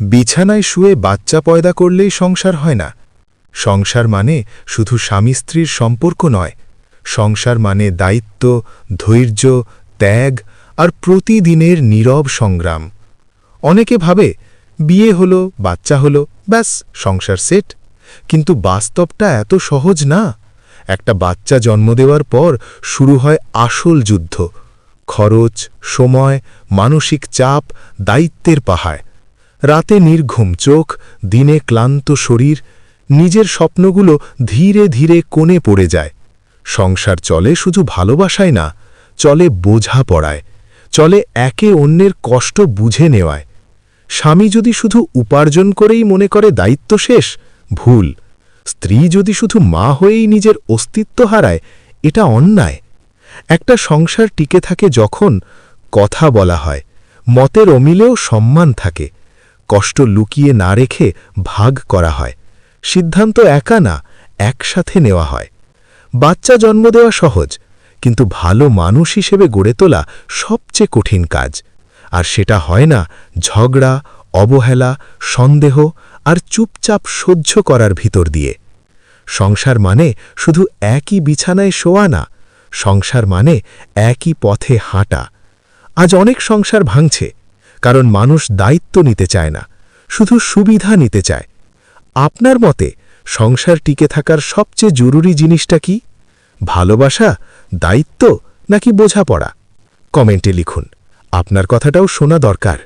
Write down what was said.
বিছানায় শুয়ে বাচ্চা পয়দা করলেই সংসার হয় না। সংসার মানে শুধু স্বামী স্ত্রীর সম্পর্ক নয়। সংসার মানে দায়িত্ব, ধৈর্য, ত্যাগ আর প্রতিদিনের নীরব সংগ্রাম। অনেকে ভাবে, বিয়ে হলো, বাচ্চা হলো, ব্যাস, সংসার সেট। কিন্তু বাস্তবটা এত সহজ না। একটা বাচ্চা জন্ম দেওয়ার পর শুরু হয় আসল যুদ্ধ। খরচ, সময়, মানসিক চাপ, দায়িত্বের পাহাড়। রাতে নির্ঘুম চোখ, দিনে ক্লান্ত শরীর, নিজের স্বপ্নগুলো ধীরে ধীরে কোণে পড়ে যায়। সংসার চলে শুধু ভালোবাসায় না, চলে বোঝা পড়ায় চলে একে অন্যের কষ্ট বুঝে নেওয়ায়। স্বামী যদি শুধু উপার্জন করেই মনে করে দায়িত্ব শেষ, ভুল। স্ত্রী যদি শুধু মা হয়েই নিজের অস্তিত্ব হারায়, এটা অন্যায়। একটা সংসার টিকে থাকে যখন কথা বলা হয়, মতের অমিলেও সম্মান থাকে। কষ্ট লুকিয়ে না রেখে ভাগ করা হয়। সিদ্ধান্ত একা না, একসাথে নেওয়া হয়। বাচ্চা জন্ম দেওয়া সহজ, কিন্তু ভালো মানুষ হিসেবে গড়ে তোলা সবচেয়ে কঠিন কাজ। আর সেটা হয় না ঝগড়া, অবহেলা, সন্দেহ আর চুপচাপ সহ্য করার ভিতর দিয়ে। সংসার মানে শুধু একই বিছানায় শোয়া না, সংসার মানে একই পথে হাঁটা। আজ অনেক সংসার ভাঙছে কারণ মানুষ দায়িত্ব নিতে চায় না, শুধু সুবিধা নিতে চায়। আপনার মতে সংসার টিকে থাকার সবচেয়ে জরুরি জিনিসটা কি? ভালোবাসা, দায়িত্ব নাকি বোঝাপড়া? কমেন্টে লিখুন। আপনার কথাটাও শোনা দরকার।